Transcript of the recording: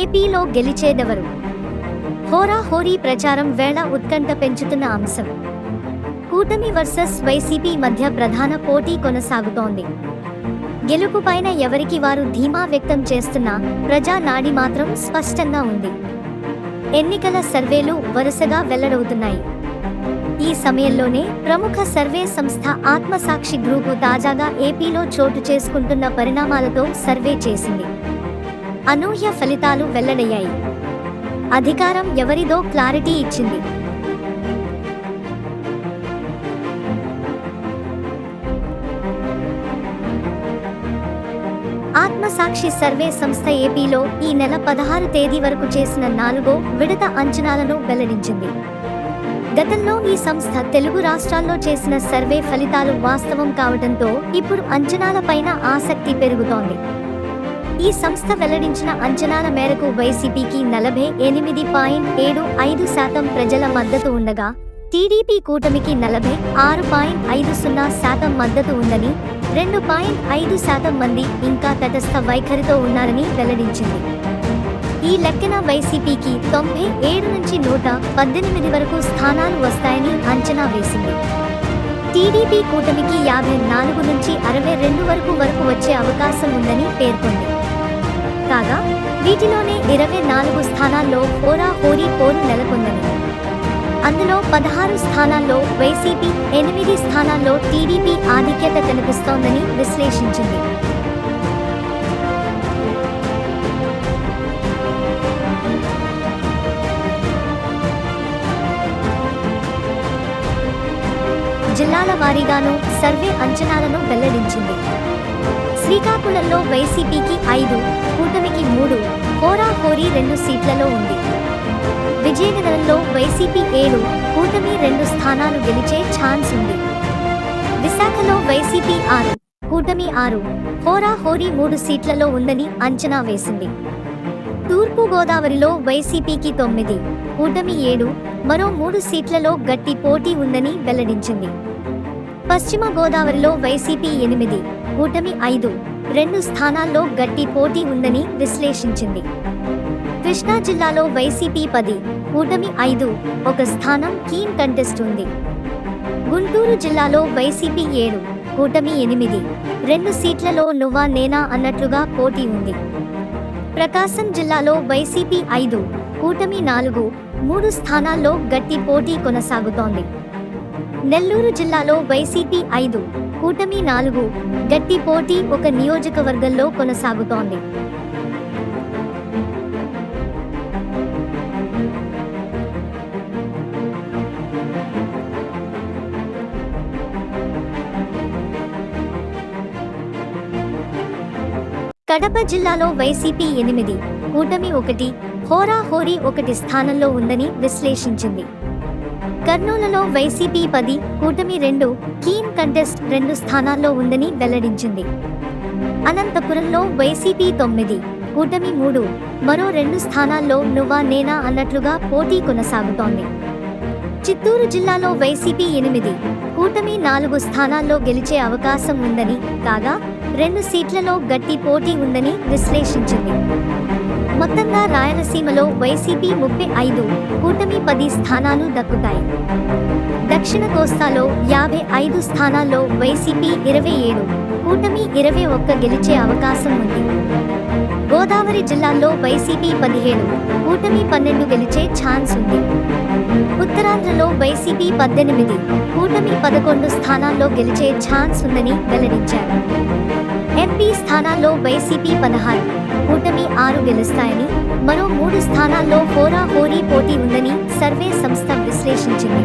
ఏపీలో గెలిచేదెవరు? హోరాహోరీ ప్రచారం వేళ ఉత్కంఠ పెంచుతున్న అంశం. కూటమి వర్సెస్ వైసీపీ మధ్య ప్రధాన పోటీ కొనసాగుతోంది. గెలుపుపైన ఎవరికి వారు ధీమా వ్యక్తం చేస్తున్నా ప్రజా నాడి మాత్రం స్పష్టంగా ఉంది. ఎన్నికల సర్వేలు వరుసగా వెల్లడవుతున్నాయి. ఈ సమయంలోనే ప్రముఖ సర్వే సంస్థ ఆత్మసాక్షి గ్రూపు తాజాగా ఏపీలో చోటు చేసుకుంటున్న పరిణామాలతో సర్వే చేసింది. అనూహ్య ఫలితాలు వెల్లడయ్యాయి. అధికారం ఎవరిదో క్లారిటీ ఇచ్చింది. ఆత్మసాక్షి సర్వే సంస్థ ఏపీలో ఈ నెల పదహారు తేదీ వరకు చేసిన నాలుగో విడత అంచనాలను వెల్లడించింది. గతంలో ఈ సంస్థ తెలుగు రాష్ట్రాల్లో చేసిన సర్వే ఫలితాలు వాస్తవం కావడంతో ఇప్పుడు అంచనాలపైన ఆసక్తి పెరుగుతోంది. ఈ సంస్థ వెల్లడించిన అంచనాల మేరకు వైసీపీకి నలభై ఎనిమిది పాయింట్ ఏడు ఐదు శాతం ప్రజల మద్దతు ఉండగా టీడీపీ కూటమికి నలభై ఆరు పాయింట్ ఐదు సున్నా శాతం మద్దతు ఉందని రెండు పాయింట్ ఐదు శాతం మంది ఇంకా తటస్థ వైఖరితో ఉన్నారని వెల్లడించింది. ఈ లెక్కన వైసీపీకి తొంభై ఏడు నుంచి నూట పద్దెనిమిది వరకు స్థానాలు వస్తాయని అంచనా వేసింది. టీడీపీ కూటమికి యాభై నాలుగు నుంచి అరవై రెండు వరకు వరకు వచ్చే అవకాశం ఉందని పేర్కొంది. కాగా వీటిలోనే ఇరవై నాలుగు స్థానాల్లో హోరా హోరీ పోరు నెలకొందని. అందులో పదహారు స్థానాల్లో వైసీపీ ఎనిమిది స్థానాల్లో టీడీపీ ఆధిక్యత కనిపిస్తోందని విశ్లేషించింది. జిల్లాల వారీగాను సర్వే అంచనాలను వెల్లడించింది. శ్రీకాకుళంలో వైసీపీకి ఐదు కూటమికి మూడు హోరాహోరీ రెండు సీట్లలో ఉంది. విజయనగరంలో వైసీపీ ఏడు కూటమి రెండు స్థానాలు గెలిచే ఛాన్స్ ఉంది. విశాఖలో వైసీపీ ఆరు కూటమి ఆరు హోరాహోరీ మూడు సీట్లలో ఉందని అంచనా వేసింది. తూర్పు గోదావరిలో వైసీపీకి తొమ్మిది కూటమి ఏడు మరో మూడు సీట్లలో గట్టి పోటీ ఉందని వెల్లడించింది. పశ్చిమ గోదావరిలో వైసీపీ ఎనిమిది కూటమి ఐదు. రెండు స్థానాల్లో గట్టి పోటీ ఉందని విశ్లేషించింది. కృష్ణా జిల్లాలో వైసీపీ పది కూటమి ఐదు ఒక స్థానం కీన్ కంటెస్ట్ ఉంది. గుంటూరు జిల్లాలో వైసీపీ ఏడు కూటమి ఎనిమిది. రెండు సీట్లలో నువ్వా నేనా అన్నట్లుగా పోటీ ఉంది. ప్రకాశం జిల్లాలో వైసీపీ ఐదు కూటమి నాలుగు మూడు స్థానాల్లో గట్టి పోటీ కొనసాగుతోంది. నెల్లూరు జిల్లాలో వైసీపీ ఐదు కూటమి నాలుగు గట్టి పోటీ ఒక నియోజకవర్గంలో కొనసాగుతోంది. కడప జిల్లాలో వైసీపీ ఎనిమిది కూటమి ఒకటి హోరాహోరీ ఒకటి స్థానంలో ఉందని విశ్లేషించింది. కర్నూలులో వైసీపీ పది కూటమి రెండు కీన్ కంటెస్ట్ రెండు స్థానాల్లో ఉందని వెల్లడించింది. అనంతపురంలో వైసీపీ తొమ్మిది కూటమి మూడు మరో రెండు స్థానాల్లో నువ్వా నేనా అన్నట్లుగా పోటీ కొనసాగుతోంది. చిత్తూరు జిల్లాలో వైసీపీ ఎనిమిది కూటమి నాలుగు స్థానాల్లో గెలిచే అవకాశం ఉందని కాగా రెండు సీట్లలో గట్టి పోటీ ఉందని విశ్లేషించింది. మొత్తంగా రాయలసీమలో వైసీపీ ముప్పై ఐదు కూటమి పది స్థానాలు దక్కుతాయి. దక్షిణ కోస్తాలో యాభై ఐదు స్థానాల్లో వైసీపీ ఇరవై ఏడు కూటమి ఇరవై ఒక్క గెలిచే అవకాశం ఉంది. గోదావరి జిల్లాల్లో వైసీపీ పదిహేడు కూటమి పన్నెండు గెలిచే ఛాన్స్ ఉంది. ఉత్తరాంధ్రలో వైసీపీ పద్దెనిమిది కూటమి పదకొండు స్థానాల్లో గెలిచే ఛాన్స్ ఉందని వెల్లడించారు. స్థానాల్లో వైసీపీ పదహారు కూటమి ఆరు గెలుస్తాయని మరో మూడు స్థానాల్లో హోరాహోరీ పోటీ ఉందని సర్వే సంస్థ విశ్లేషించింది.